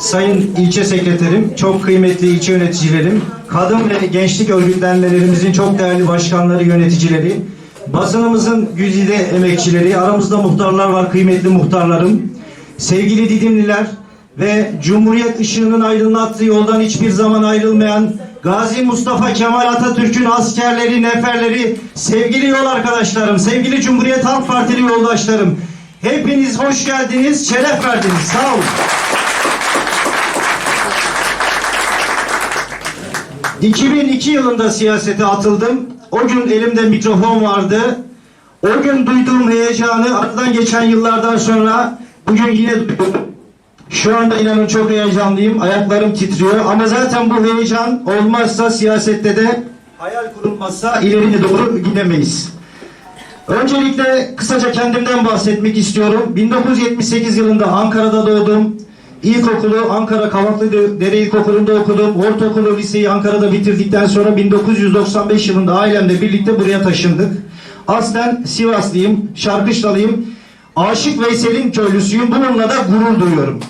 Sayın ilçe sekreterim, çok kıymetli ilçe yöneticilerim, kadın ve gençlik örgütlenmelerimizin çok değerli başkanları, yöneticileri, basınımızın güzide emekçileri, aramızda muhtarlar var, kıymetli muhtarlarım, sevgili Didimliler ve Cumhuriyet ışığının aydınlattığı yoldan hiçbir zaman ayrılmayan Gazi Mustafa Kemal Atatürk'ün askerleri, neferleri, sevgili yol arkadaşlarım, sevgili Cumhuriyet Halk Partili yoldaşlarım, hepiniz hoş geldiniz, şeref verdiniz, sağ olun. 2002 yılında siyasete atıldım. O gün elimde mikrofon vardı. O gün duyduğum heyecanı aradan geçen yıllardan sonra bugün yine duydum. Şu anda inanın çok heyecanlıyım. Ayaklarım titriyor. Ama zaten bu heyecan olmazsa siyasette de hayal kurulmazsa ileriye doğru gidemeyiz. Öncelikle kısaca kendimden bahsetmek istiyorum. 1978 yılında Ankara'da doğdum. İlkokulu Ankara Kavaklı Dere İlkokulu'nda okudum. Ortaokulu liseyi Ankara'da bitirdikten sonra 1995 yılında ailemle birlikte buraya taşındık. Aslen Sivaslıyım, Şarkışlalıyım. Aşık Veysel'in köylüsüyüm. Bununla da gurur duyuyorum.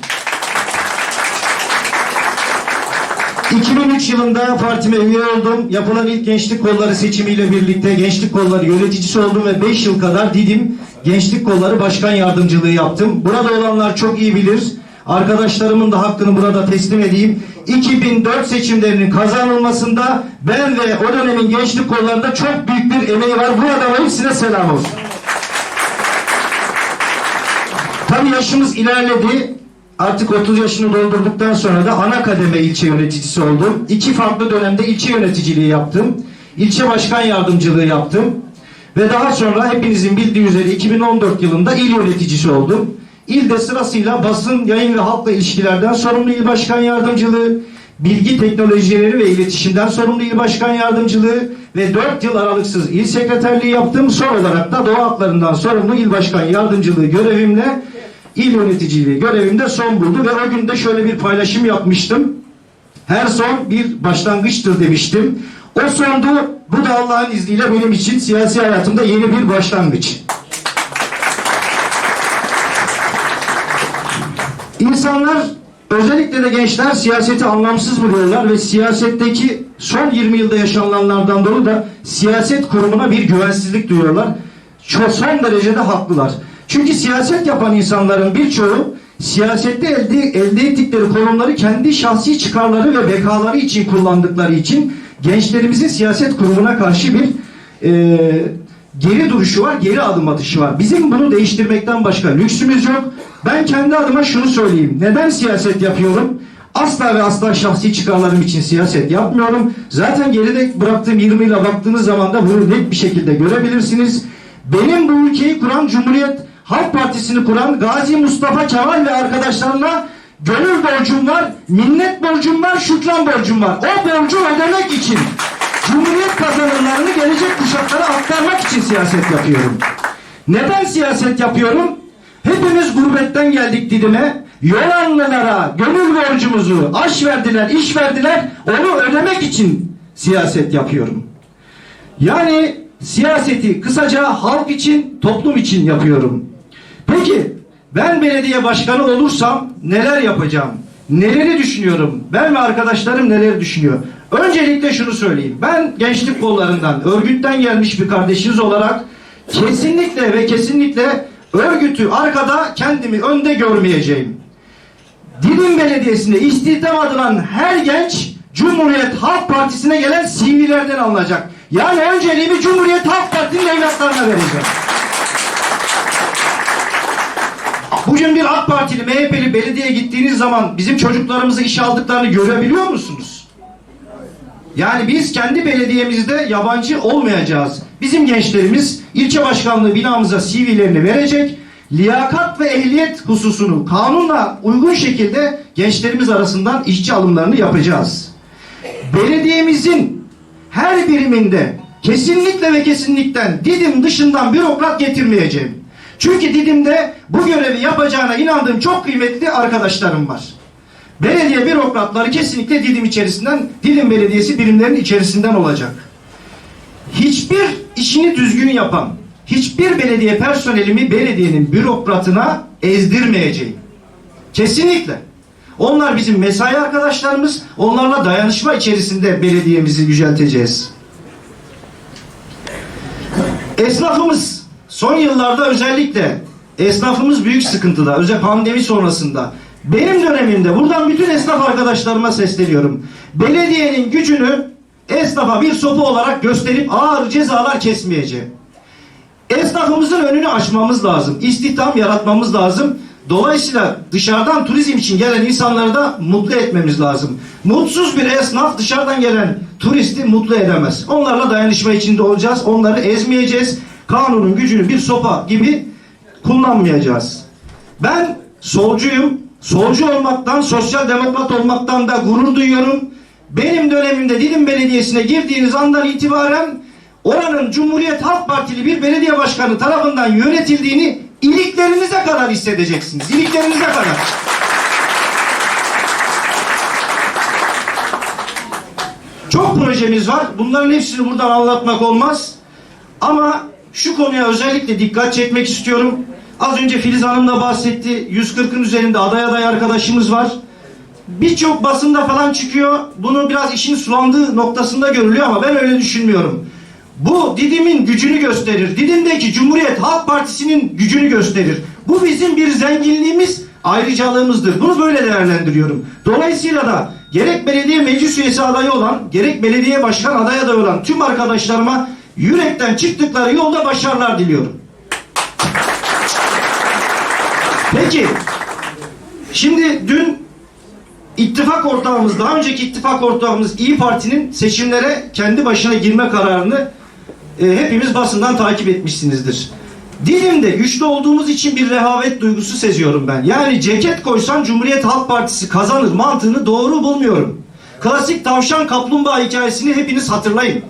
2003 yılında partime üye oldum. Yapılan ilk gençlik kolları seçimiyle birlikte gençlik kolları yöneticisi oldum ve 5 yıl kadar Didim Gençlik Kolları Başkan Yardımcılığı yaptım. Burada olanlar çok iyi bilir. Arkadaşlarımın da hakkını burada teslim edeyim. 2004 seçimlerinin kazanılmasında ben ve o dönemin gençlik kollarında çok büyük bir emeği var. Burada hepsine selam olsun. Tabii yaşımız ilerledi. Artık 30 yaşını doldurduktan sonra da ana kademe ilçe yöneticisi oldum. İki farklı dönemde ilçe yöneticiliği yaptım. İlçe başkan yardımcılığı yaptım. Ve daha sonra hepinizin bildiği üzere 2014 yılında il yöneticisi oldum. İlde sırasıyla basın, yayın ve halkla ilişkilerden sorumlu il başkan yardımcılığı, bilgi teknolojileri ve iletişimden sorumlu il başkan yardımcılığı ve 4 yıl aralıksız il sekreterliği yaptım. Son olarak da doğa haklarından sorumlu il başkan yardımcılığı görevimle il yöneticiliği görevimde son buldu ve o gün de şöyle bir paylaşım yapmıştım. Her son bir başlangıçtır demiştim. O sondu. Bu da Allah'ın izniyle benim için siyasi hayatımda yeni bir başlangıç. İnsanlar özellikle de gençler siyaseti anlamsız buluyorlar ve siyasetteki son 20 yılda yaşananlardan dolayı da siyaset kurumuna bir güvensizlik duyuyorlar. Çok son derecede haklılar. Çünkü siyaset yapan insanların birçoğu siyasette elde, elde ettikleri konumları kendi şahsi çıkarları ve bekaları için kullandıkları için gençlerimizin siyaset kurumuna karşı bir e, geri duruşu var, geri adım atışı var. Bizim bunu değiştirmekten başka lüksümüz yok. Ben kendi adıma şunu söyleyeyim. Neden siyaset yapıyorum? Asla ve asla şahsi çıkarlarım için siyaset yapmıyorum. Zaten geride bıraktığım 20 yıla baktığınız zaman da bunu net bir şekilde görebilirsiniz. Benim bu ülkeyi kuran Cumhuriyet Halk Partisi'ni kuran Gazi Mustafa Kemal ve arkadaşlarına gönül borcum var, minnet borcum var, şükran borcum var. O borcu ödemek için Cumhuriyet kazanımlarını gelecek kuşaklara aktarmak için siyaset yapıyorum. Neden siyaset yapıyorum? Hepimiz gurbetten geldik Didim'e. Yolanlılara gönül borcumuzu aş verdiler, iş verdiler. Onu ödemek için siyaset yapıyorum. Yani siyaseti kısaca halk için, toplum için yapıyorum. Peki ben belediye başkanı olursam neler yapacağım? Neleri düşünüyorum? Ben ve arkadaşlarım neler düşünüyor? Öncelikle şunu söyleyeyim. Ben gençlik kollarından, örgütten gelmiş bir kardeşiniz olarak kesinlikle ve kesinlikle örgütü arkada kendimi önde görmeyeceğim. Didim Belediyesi'nde istihdam adılan her genç Cumhuriyet Halk Partisi'ne gelen CV'lerden alınacak. Yani önceliğimi Cumhuriyet Halk Partisi'nin evlatlarına vereceğim. Bugün bir AK Partili, MHP'li belediyeye gittiğiniz zaman bizim çocuklarımızı işe aldıklarını görebiliyor musunuz? Yani biz kendi belediyemizde yabancı olmayacağız. Bizim gençlerimiz ilçe başkanlığı binamıza CV'lerini verecek. Liyakat ve ehliyet hususunu kanunla uygun şekilde gençlerimiz arasından işçi alımlarını yapacağız. Belediyemizin her biriminde kesinlikle ve kesinlikle Didim dışından bürokrat getirmeyeceğim. Çünkü Didim'de bu görevi yapacağına inandığım çok kıymetli arkadaşlarım var. Belediye bürokratları kesinlikle Didim içerisinden, Didim Belediyesi birimlerinin içerisinden olacak. Hiçbir işini düzgün yapan, hiçbir belediye personelimi belediyenin bürokratına ezdirmeyeceğim. Kesinlikle. Onlar bizim mesai arkadaşlarımız. Onlarla dayanışma içerisinde belediyemizi yücelteceğiz. Esnafımız son yıllarda özellikle esnafımız büyük sıkıntıda. Özellikle pandemi sonrasında. Benim dönemimde buradan bütün esnaf arkadaşlarıma sesleniyorum. Belediyenin gücünü esnafa bir sopa olarak gösterip ağır cezalar kesmeyeceğim. Esnafımızın önünü açmamız lazım. İstihdam yaratmamız lazım. Dolayısıyla dışarıdan turizm için gelen insanları da mutlu etmemiz lazım. Mutsuz bir esnaf dışarıdan gelen turisti mutlu edemez. Onlarla dayanışma içinde olacağız. Onları ezmeyeceğiz. Kanunun gücünü bir sopa gibi kullanmayacağız. Ben solcuyum. Solcu olmaktan, sosyal demokrat olmaktan da gurur duyuyorum. Benim dönemimde Didim Belediyesi'ne girdiğiniz andan itibaren oranın Cumhuriyet Halk Partili bir belediye başkanı tarafından yönetildiğini iliklerinize kadar hissedeceksiniz. İliklerinize kadar. Çok projemiz var. Bunların hepsini buradan anlatmak olmaz. Ama şu konuya özellikle dikkat çekmek istiyorum. Az önce Filiz Hanım da bahsetti. 140'ın üzerinde aday aday arkadaşımız var. Birçok basında falan çıkıyor. Bunu biraz işin sulandığı noktasında görülüyor ama ben öyle düşünmüyorum. Bu Didim'in gücünü gösterir. Didim'deki Cumhuriyet Halk Partisi'nin gücünü gösterir. Bu bizim bir zenginliğimiz, ayrıcalığımızdır. Bunu böyle değerlendiriyorum. Dolayısıyla da gerek belediye meclis üyesi adayı olan, gerek belediye başkan adayı adayı olan tüm arkadaşlarıma yürekten çıktıkları yolda başarılar diliyorum. Peki, şimdi dün ittifak ortağımız, daha önceki ittifak ortağımız İyi Parti'nin seçimlere kendi başına girme kararını e, hepimiz basından takip etmişsinizdir. Dilimde güçlü olduğumuz için bir rehavet duygusu seziyorum ben. Yani ceket koysan Cumhuriyet Halk Partisi kazanır mantığını doğru bulmuyorum. Klasik tavşan kaplumbağa hikayesini hepiniz hatırlayın.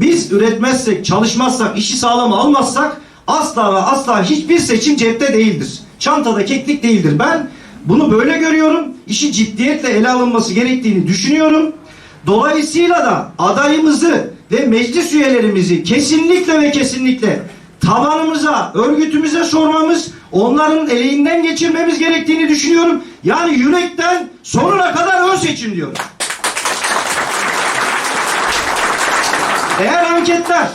Biz üretmezsek, çalışmazsak, işi sağlam almazsak asla ve asla hiçbir seçim cepte değildir. Çantada keklik değildir. Ben bunu böyle görüyorum. İşi ciddiyetle ele alınması gerektiğini düşünüyorum. Dolayısıyla da adayımızı ve meclis üyelerimizi kesinlikle ve kesinlikle tabanımıza, örgütümüze sormamız, onların eleğinden geçirmemiz gerektiğini düşünüyorum. Yani yürekten sonuna kadar ön seçim diyorum. Eğer anketler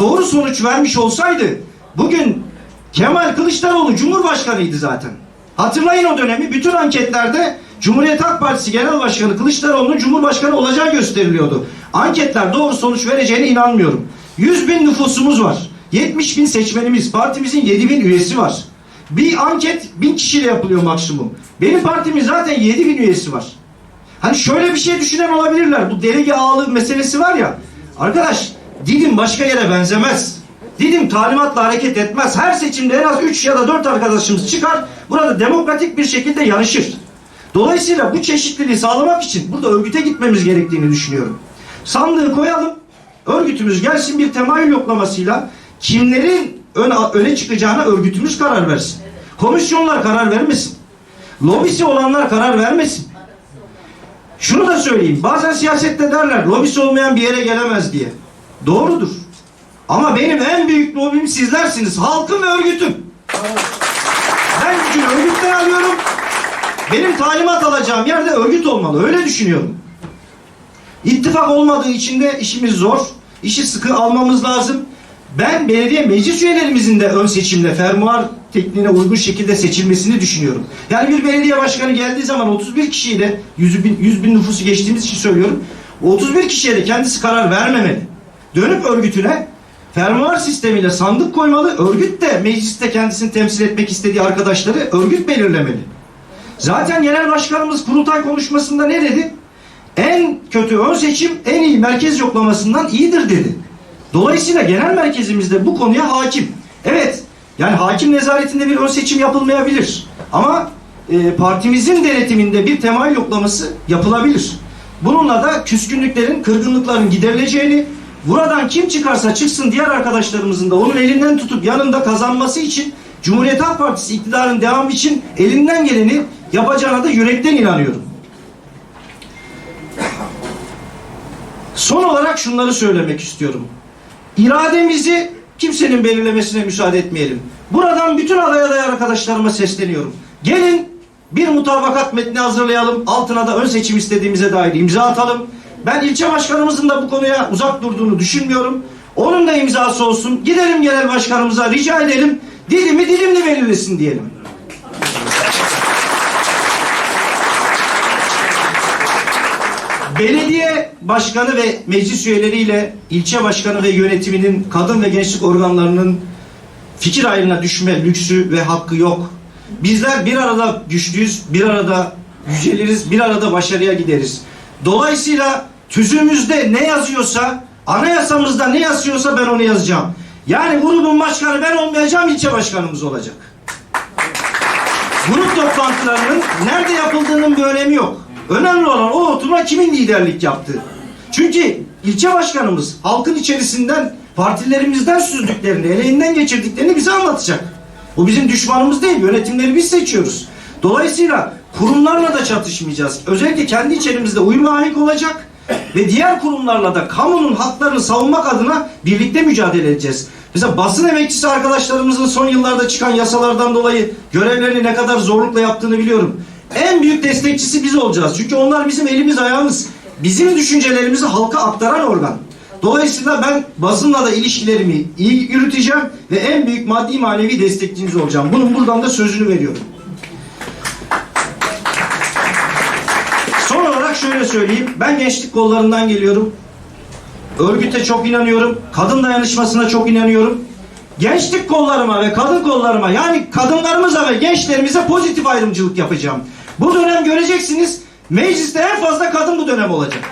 doğru sonuç vermiş olsaydı bugün Kemal Kılıçdaroğlu Cumhurbaşkanıydı zaten. Hatırlayın o dönemi bütün anketlerde Cumhuriyet Halk Partisi Genel Başkanı Kılıçdaroğlu'nun Cumhurbaşkanı olacağı gösteriliyordu. Anketler doğru sonuç vereceğine inanmıyorum. 100 bin nüfusumuz var. 70 bin seçmenimiz, partimizin 7 bin üyesi var. Bir anket bin kişiyle yapılıyor maksimum. Benim partimin zaten 7 bin üyesi var. Hani şöyle bir şey düşünen olabilirler. Bu delege ağalığı meselesi var ya. Arkadaş Didim başka yere benzemez. Didim talimatla hareket etmez. Her seçimde en az 3 ya da 4 arkadaşımız çıkar. Burada demokratik bir şekilde yarışır. Dolayısıyla bu çeşitliliği sağlamak için burada örgüte gitmemiz gerektiğini düşünüyorum. Sandığı koyalım. Örgütümüz gelsin bir temayül yoklamasıyla kimlerin öne, öne çıkacağına örgütümüz karar versin. Komisyonlar karar vermesin. Lobisi olanlar karar vermesin. Şunu da söyleyeyim. Bazen siyasette derler lobisi olmayan bir yere gelemez diye. Doğrudur. Ama benim en büyük lobim sizlersiniz. Halkım ve örgütüm. Ben gücünü örgütten alıyorum. Benim talimat alacağım yerde örgüt olmalı. Öyle düşünüyorum. İttifak olmadığı için de işimiz zor. İşi sıkı almamız lazım. Ben belediye meclis üyelerimizin de ön seçimle fermuar tekniğine uygun şekilde seçilmesini düşünüyorum. Yani bir belediye başkanı geldiği zaman 31 kişiyle 100 bin, 100 bin nüfusu geçtiğimiz için söylüyorum. 31 kişiye de kendisi karar vermemeli. Dönüp örgütüne fermuar sistemiyle sandık koymalı. Örgüt de mecliste kendisini temsil etmek istediği arkadaşları örgüt belirlemeli. Zaten genel başkanımız kurultay konuşmasında ne dedi? En kötü ön seçim en iyi merkez yoklamasından iyidir dedi. Dolayısıyla genel merkezimizde bu konuya hakim. Evet, yani hakim nezaretinde bir ön seçim yapılmayabilir. Ama e, partimizin denetiminde bir temayül yoklaması yapılabilir. Bununla da küskünlüklerin, kırgınlıkların giderileceğini, buradan kim çıkarsa çıksın diğer arkadaşlarımızın da onun elinden tutup yanında kazanması için Cumhuriyet Halk Partisi iktidarın devamı için elinden geleni yapacağına da yürekten inanıyorum. Son olarak şunları söylemek istiyorum. İrademizi kimsenin belirlemesine müsaade etmeyelim. Buradan bütün aday aday arkadaşlarıma sesleniyorum. Gelin bir mutabakat metni hazırlayalım. Altına da ön seçim istediğimize dair imza atalım. Ben ilçe başkanımızın da bu konuya uzak durduğunu düşünmüyorum. Onun da imzası olsun. Gidelim genel başkanımıza rica edelim. Dilimi dilimli belirlesin diyelim. Belediye başkanı ve meclis üyeleriyle ilçe başkanı ve yönetiminin kadın ve gençlik organlarının fikir ayrına düşme lüksü ve hakkı yok. Bizler bir arada güçlüyüz, bir arada yüceliriz, bir arada başarıya gideriz. Dolayısıyla tüzüğümüzde ne yazıyorsa, anayasamızda ne yazıyorsa ben onu yazacağım. Yani grubun başkanı ben olmayacağım, ilçe başkanımız olacak. Grup toplantılarının nerede yapıldığının bir önemi yok. Önemli olan o oturuma kimin liderlik yaptığı. Çünkü ilçe başkanımız halkın içerisinden partilerimizden süzdüklerini, eleğinden geçirdiklerini bize anlatacak. Bu bizim düşmanımız değil, yönetimleri biz seçiyoruz. Dolayısıyla kurumlarla da çatışmayacağız. Özellikle kendi içerimizde uyum ahik olacak ve diğer kurumlarla da kamunun haklarını savunmak adına birlikte mücadele edeceğiz. Mesela basın emekçisi arkadaşlarımızın son yıllarda çıkan yasalardan dolayı görevlerini ne kadar zorlukla yaptığını biliyorum. En büyük destekçisi biz olacağız. Çünkü onlar bizim elimiz ayağımız. Bizim düşüncelerimizi halka aktaran organ. Dolayısıyla ben basınla da ilişkilerimi iyi yürüteceğim ve en büyük maddi manevi destekçiniz olacağım. Bunun buradan da sözünü veriyorum. Şöyle söyleyeyim. Ben gençlik kollarından geliyorum. Örgüte çok inanıyorum. Kadın dayanışmasına çok inanıyorum. Gençlik kollarıma ve kadın kollarıma yani kadınlarımıza ve gençlerimize pozitif ayrımcılık yapacağım. Bu dönem göreceksiniz mecliste en fazla kadın bu dönem olacak.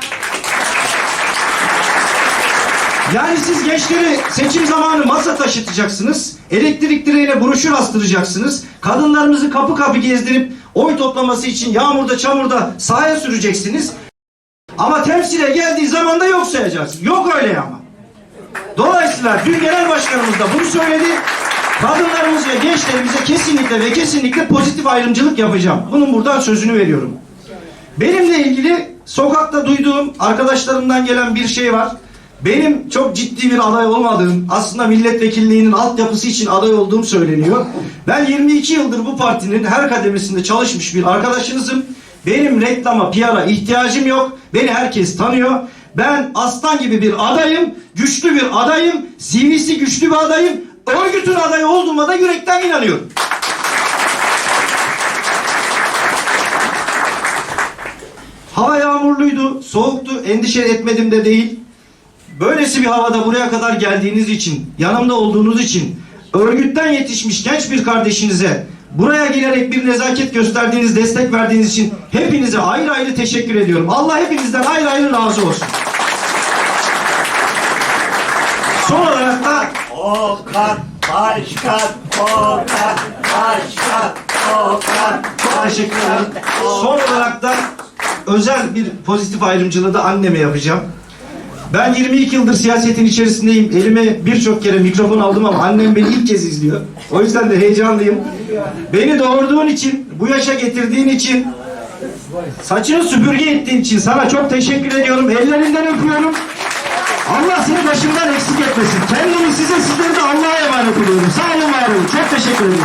Yani siz gençleri seçim zamanı masa taşıtacaksınız. Elektrik direğine broşür astıracaksınız. Kadınlarımızı kapı kapı gezdirip oy toplaması için yağmurda çamurda sahaya süreceksiniz. Ama temsile geldiği zaman da yok sayacaksınız. Yok öyle ama. Dolayısıyla dün genel başkanımız da bunu söyledi. Kadınlarımız ve gençlerimize kesinlikle ve kesinlikle pozitif ayrımcılık yapacağım. Bunun buradan sözünü veriyorum. Benimle ilgili sokakta duyduğum arkadaşlarımdan gelen bir şey var. Benim çok ciddi bir aday olmadığım, aslında milletvekilliğinin altyapısı için aday olduğum söyleniyor. Ben 22 yıldır bu partinin her kademesinde çalışmış bir arkadaşınızım. Benim reklama, PR'a ihtiyacım yok. Beni herkes tanıyor. Ben aslan gibi bir adayım, güçlü bir adayım, CV'si güçlü bir adayım. Örgütün adayı olduğuma da yürekten inanıyorum. Hava yağmurluydu, soğuktu, endişe etmedim de değil. Böylesi bir havada buraya kadar geldiğiniz için, yanımda olduğunuz için, örgütten yetişmiş genç bir kardeşinize buraya gelerek bir nezaket gösterdiğiniz, destek verdiğiniz için hepinize ayrı ayrı teşekkür ediyorum. Allah hepinizden ayrı ayrı razı olsun. Son olarak da Okan Başkan, Okan Başkan, Okan ederim. Son olarak da özel bir pozitif ayrımcılığı da anneme yapacağım. Ben 22 yıldır siyasetin içerisindeyim. Elime birçok kere mikrofon aldım ama annem beni ilk kez izliyor. O yüzden de heyecanlıyım. Beni doğurduğun için, bu yaşa getirdiğin için, saçını süpürge ettiğin için sana çok teşekkür ediyorum. Ellerinden öpüyorum. Allah seni başımdan eksik etmesin. Kendimi size, sizleri de Allah'a emanet ediyorum. Sağ olun, var olun. Çok teşekkür ederim.